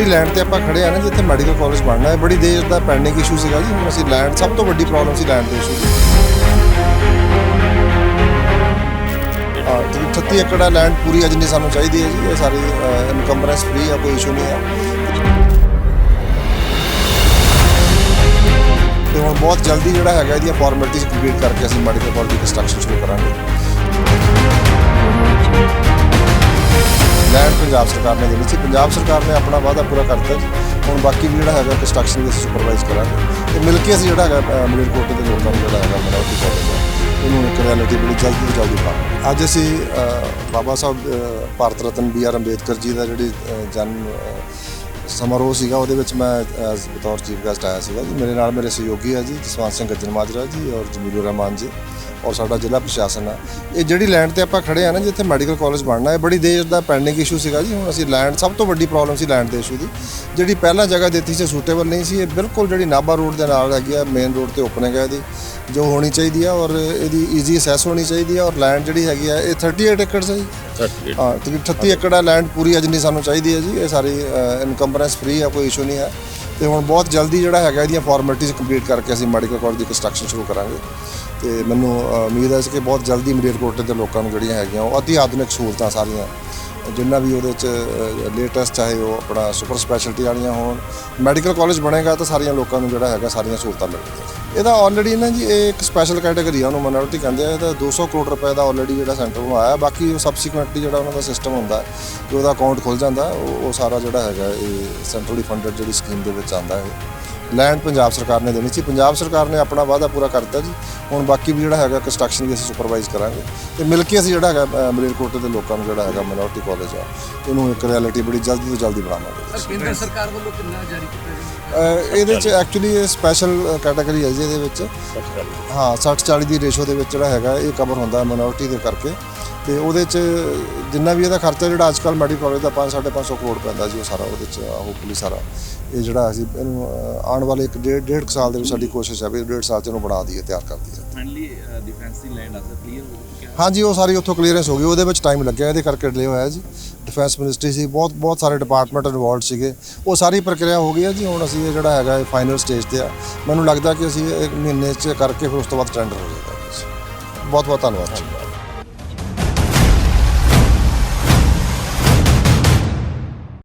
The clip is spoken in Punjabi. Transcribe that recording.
ਇਹ ਲੈਂਡ ਤੇ ਆਪਾਂ ਖੜੇ ਆ ਨਾ ਜਿੱਥੇ ਮੈਡੀਕਲ ਕਾਲਜ ਬਣਨਾ ਹੈ। ਬੜੀ ਦੇਰ ਦਾ ਪੈਂਡਿੰਗ ਇਸ਼ੂ ਸੀਗਾ ਜੀ। ਹੁਣ ਅਸੀਂ ਲੈਂਡ ਸਭ ਤੋਂ ਵੱਡੀ ਪ੍ਰੋਬਲਮ ਸੀ ਲੈਂਡ ਦੇ ਇਸ਼ੂ ਦੀ। ਹਾਂ ਤੇ 38 ਏਕੜ ਦਾ ਲੈਂਡ ਪੂਰੀ ਆ ਜਿੰਨੀ ਸਾਨੂੰ ਚਾਹੀਦੀ ਹੈ ਜੀ। ਇਹ ਸਾਰੀ ਇਨਕਮਰੈਂਸ ਫ੍ਰੀ ਆ, ਕੋਈ ਇਸ਼ੂ ਨਹੀਂ ਆ। ਤੇ ਹੁਣ ਬਹੁਤ ਜਲਦੀ ਜਿਹੜਾ ਹੈਗਾ ਇਹਦੀਆਂ ਫਾਰਮੈਲਿਟੀਜ਼ ਕੰਪਲੀਟ ਕਰਕੇ ਅਸੀਂ ਮੈਡੀਕਲ ਕਾਲਜ ਦੀ ਕੰਸਟਰਕਸ਼ਨ ਸ਼ੁਰੂ ਕਰਾਂਗੇ। ਲੈਂਡ ਪੰਜਾਬ ਸਰਕਾਰ ਨੇ ਦੇਣੀ ਸੀ। ਪੰਜਾਬ ਸਰਕਾਰ ਨੇ ਆਪਣਾ ਵਾਅਦਾ ਪੂਰਾ ਕਰਤਾ ਜੀ ਹੁਣ ਬਾਕੀ ਵੀ ਜਿਹੜਾ ਹੈਗਾ ਕੰਸਟਰਕਸ਼ਨ ਵੀ ਅਸੀਂ ਸੁਪਰਵਾਈਜ਼ ਕਰਾਂਗੇ। ਤੇ ਮਿਲ ਕੇ ਅਸੀਂ ਜਿਹੜਾ ਹੈਗਾ ਮਲੇਰਕੋਟੇ ਦੇ ਲੋਕਾਂ ਨੂੰ ਜਿਹੜਾ ਹੈਗਾ ਮਿਨੋਰਟੀ ਕਾਲਜ ਹੈ ਇਹਨੂੰ ਇੱਕ ਰਿਐਲਿਟੀ ਬੜੀ ਜਲਦੀ ਤੋਂ ਜਲਦੀ ਬਣਾਵਾਂਗੇ ਅੱਜ ਅਸੀਂ ਬਾਬਾ ਸਾਹਿਬ ਭਾਰਤ ਰਤਨ ਬੀ ਆਰ ਅੰਬੇਦਕਰ ਜੀ ਦਾ ਜਿਹੜੀ ਜਨਮ ਸਮਾਰੋਹ ਸੀਗਾ, ਉਹਦੇ ਵਿੱਚ ਮੈਂ ਐਜ਼ ਬਤੌਰ ਚੀਫ ਗੈਸਟ ਆਇਆ ਸੀਗਾ ਜੀ। ਮੇਰੇ ਨਾਲ ਮੇਰੇ ਸਹਿਯੋਗੀ ਹੈ ਜੀ, ਜਸਵੰਤ ਸਿੰਘ ਗੱਜਣ ਮਾਜਰਾ ਜੀ ਔਰ ਜਮੀਲੁਰ ਰਹਿਮਾਨ ਜੀ ਔਰ ਸਾਡਾ ਜ਼ਿਲ੍ਹਾ ਪ੍ਰਸ਼ਾਸਨ ਆ। ਇਹ ਜਿਹੜੀ ਲੈਂਡ ਤੇ ਆਪਾਂ ਖੜੇ ਆ ਨਾ, ਜਿੱਥੇ ਮੈਡੀਕਲ ਕਾਲਜ ਬਣਨਾ ਹੈ ਬੜੀ ਦੇਰ ਦਾ ਪੈਂਡਿੰਗ ਇਸ਼ੂ ਸੀਗਾ ਜੀ। ਹੁਣ ਅਸੀਂ ਲੈਂਡ ਸਭ ਤੋਂ ਵੱਡੀ ਪ੍ਰੋਬਲਮ ਸੀ ਲੈਂਡ ਦੇ ਇਸ਼ੂ ਦੀ, ਜਿਹੜੀ ਪਹਿਲਾਂ ਜਗ੍ਹਾ ਦਿੱਤੀ ਸੀ ਸੂਟੇਬਲ ਨਹੀਂ ਸੀ। ਇਹ ਬਿਲਕੁਲ ਜਿਹੜੀ ਨਾਭਾ ਰੋਡ ਦੇ ਨਾਲ ਹੈਗੀ ਆ ਮੇਨ ਰੋਡ ਤੇ ਓਪਨਿੰਗ ਹੈ ਇਹਦੀ, ਜੋ ਹੋਣੀ ਚਾਹੀਦੀ ਆ ਔਰ ਇਹਦੀ ਈਜ਼ੀ ਅਸੈਸ ਹੋਣੀ ਚਾਹੀਦੀ ਆ ਔਰ ਲੈਂਡ ਜਿਹੜੀ ਹੈਗੀ ਆ, ਇਹ 38 ਏਕੜ ਹੈ ਜੀ। ਹਾਂ ਤੇ 38 ਏਕੜ ਦਾ ਲੈਂਡ ਪੂਰੀ ਆ ਜਿੰਨੀ ਸਾਨੂੰ ਚਾਹੀਦੀ ਹੈ ਜੀ, ਇਹ ਸਾਰੀ ਇਨਕੰਬਰੈਂਸ ਫ੍ਰੀ ਆ ਕੋਈ ਇਸ਼ੂ ਨਹੀਂ ਹੈ। ਤੇ ਹੁਣ ਬਹੁਤ ਜਲਦੀ ਜਿਹੜਾ ਹੈਗਾ, ਇਹਦੀਆਂ ਫਾਰਮੈਲਿਟੀਜ਼ ਕੰਪਲੀਟ ਕਰਕੇ ਅਸੀਂ ਮੈਡੀਕਲ ਕਾਲਜ ਦੀ ਕੰਸਟਰਕਸ਼ਨ ਸ਼ੁਰੂ ਕਰਾਂਗੇ। ਤੇ ਮੈਨੂੰ ਉਮੀਦ ਹੈ ਕਿ ਬਹੁਤ ਜਲਦੀ ਮਲੇਰਕੋਟੇ ਦੇ ਲੋਕਾਂ ਨੂੰ ਜਿਹੜੀਆਂ ਹੈਗੀਆਂ, ਉਹ ਅਤੀ ਆਧੁਨਿਕ ਸਹੂਲਤਾਂ ਸਾਰੀਆਂ ਜਿੰਨਾ ਵੀ ਉਹਦੇ ਚ ਲੇਟੈਸਟ ਚਾਹੇ ਉਹ ਆਪਣਾ ਸੁਪਰ ਸਪੈਸ਼ਲਟੀ ਵਾਲੀਆਂ ਹੋਣ ਮੈਡੀਕਲ ਕਾਲਜ ਬਣੇਗਾ ਤਾਂ ਸਾਰੀਆਂ ਲੋਕਾਂ ਨੂੰ ਜਿਹੜਾ ਹੈਗਾ ਸਾਰੀਆਂ ਸਹੂਲਤਾਂ ਮਿਲਣਗੀਆਂ। ਇਹਦਾ ਆਲਰੇਡੀ ਨਾ ਜੀ ਇਹ ਇੱਕ ਸਪੈਸ਼ਲ ਕੈਟਾਗਰੀ ਆ, ਉਹਨੂੰ ਮਾਈਨੋਰਿਟੀ ਕਹਿੰਦੇ ਆ। ਇਹਦਾ 200 ਕਰੋੜ ਰੁਪਏ ਦਾ ਆਲਰੇਡੀ ਜਿਹੜਾ ਸੈਂਟਰ ਨੂੰ ਆਇਆ। ਬਾਕੀ ਉਹ ਸਬਸੀਕੁਐਂਟਲੀ ਜਿਹੜਾ ਉਹਨਾਂ ਦਾ ਸਿਸਟਮ ਹੁੰਦਾ ਹੈ ਕਿ ਉਹਦਾ ਅਕਾਊਂਟ ਖੁੱਲ ਜਾਂਦਾ, ਉਹ ਸਾਰਾ ਜਿਹੜਾ ਹੈਗਾ ਇਹ ਸੈਂਟਰਲੀ ਫੰਡਡ ਜਿਹੜੀ ਸਕੀਮ ਦੇ ਵਿੱਚ ਆਉਂਦਾ ਹੈ ਲੈਂਡ ਪੰਜਾਬ ਸਰਕਾਰ ਨੇ ਦੇਣੀ ਸੀ। ਪੰਜਾਬ ਸਰਕਾਰ ਨੇ ਆਪਣਾ ਵਾਅਦਾ ਪੂਰਾ ਕਰਤਾ ਜੀ। ਹੁਣ ਬਾਕੀ ਵੀ ਜਿਹੜਾ ਹੈਗਾ ਕੰਸਟਰਕਸ਼ਨ ਵੀ ਅਸੀਂ ਸੁਪਰਵਾਈਜ਼ ਕਰਾਂਗੇ। ਤੇ ਮਿਲ ਕੇ ਅਸੀਂ ਜਿਹੜਾ ਹੈਗਾ ਮਲੇਰਕੋਟੇ ਦੇ ਲੋਕਾਂ ਨੂੰ ਜਿਹੜਾ ਹੈਗਾ ਮਿਨੋਰਟੀ ਕਾਲਜ ਆ ਇਹਨੂੰ ਇੱਕ ਰਿਐਲਿਟੀ ਬੜੀ ਜਲਦੀ ਤੋਂ ਜਲਦੀ ਬਣਾਵਾਂਗੇ। ਸਰ ਕੇਂਦਰ ਸਰਕਾਰ ਵੱਲੋਂ ਕਿੰਨਾ ਜਾਰੀ ਕੀਤਾ ਇਹਦੇ ਚ ਐਕਚੁਅਲੀ ਇਹ ਸਪੈਸ਼ਲ ਕੈਟਾਗਰੀ ਹੈ ਜੀ ਇਹਦੇ ਵਿੱਚ। ਹਾਂ 60 40 ਦੀ ਰੇਸ਼ੋ ਦੇ ਵਿੱਚ ਜਿਹੜਾ ਹੈਗਾ ਇਹ ਕਵਰ ਹੁੰਦਾ ਹੈ ਮਿਨੋਰਟੀ ਦੇ ਕਰਕੇ। ਤੇ ਉਹਦੇ ਚ ਜਿੰਨਾ ਵੀ ਇਹਦਾ ਖਰਚਾ ਜਿਹੜਾ ਅੱਜ ਕੱਲ ਮੈਡੀਕਲ ਕਾਲਜ ਦਾ 5 550 ਕਰੋੜ ਪੈਂਦਾ ਜੀ ਉਹ ਸਾਰਾ ਉਹਦੇ ਚ ਹੋਪਫੁਲੀ ਸਾਰਾ। ਇਹ ਜਿਹੜਾ ਅਸੀਂ ਇਹਨੂੰ ਆਉਣ ਵਾਲੇ ਇੱਕ ਡੇਢ ਡੇਢ ਕੁ ਸਾਲ ਦੇ ਵਿੱਚ ਸਾਡੀ ਕੋਸ਼ਿਸ਼ ਹੈ ਵੀ ਡੇਢ ਸਾਲ ਚ ਇਹਨੂੰ ਬਣਾ ਦਈਏ ਤਿਆਰ ਕਰ ਦਈਏ। ਫ੍ਰੈਂਡਲੀ ਡਿਫੈਂਸ ਦੀ ਲੈਂਡ ਆ ਸਰ ਕਲੀਅਰ ਹੋ ਹਾਂਜੀ ਉਹ ਸਾਰੀ ਉੱਥੋਂ ਕਲੀਅਰੈਂਸ ਹੋ ਗਈ ਉਹਦੇ ਵਿੱਚ ਟਾਈਮ ਲੱਗਿਆ ਇਹਦੇ ਕਰਕੇ ਡਿਲੇ ਹੋਇਆ ਜੀ। ਡਿਫੈਂਸ ਮਿਨਿਸਟਰੀ ਸੀ ਬਹੁਤ ਬਹੁਤ ਸਾਰੇ ਡਿਪਾਰਟਮੈਂਟ ਇਨਵੋਲਡ ਸੀਗੇ। ਉਹ ਸਾਰੀ ਪ੍ਰਕਿਰਿਆ ਹੋ ਗਈ ਹੈ ਜੀ ਹੁਣ ਅਸੀਂ ਇਹ ਜਿਹੜਾ ਹੈਗਾ ਇਹ ਫਾਈਨਲ ਸਟੇਜ ਤੇ ਆ। ਮੈਨੂੰ ਲੱਗਦਾ ਕਿ ਅਸੀਂ ਇੱਕ ਮਹੀਨੇ ਚ ਕਰਕੇ ਫਿਰ ਉਸ ਤੋਂ ਬਾਅਦ ਟੈਂਡਰ ਹੋ ਜਾਏਗਾ ਬਹੁਤ ਬਹੁਤ ਧੰਨਵਾਦ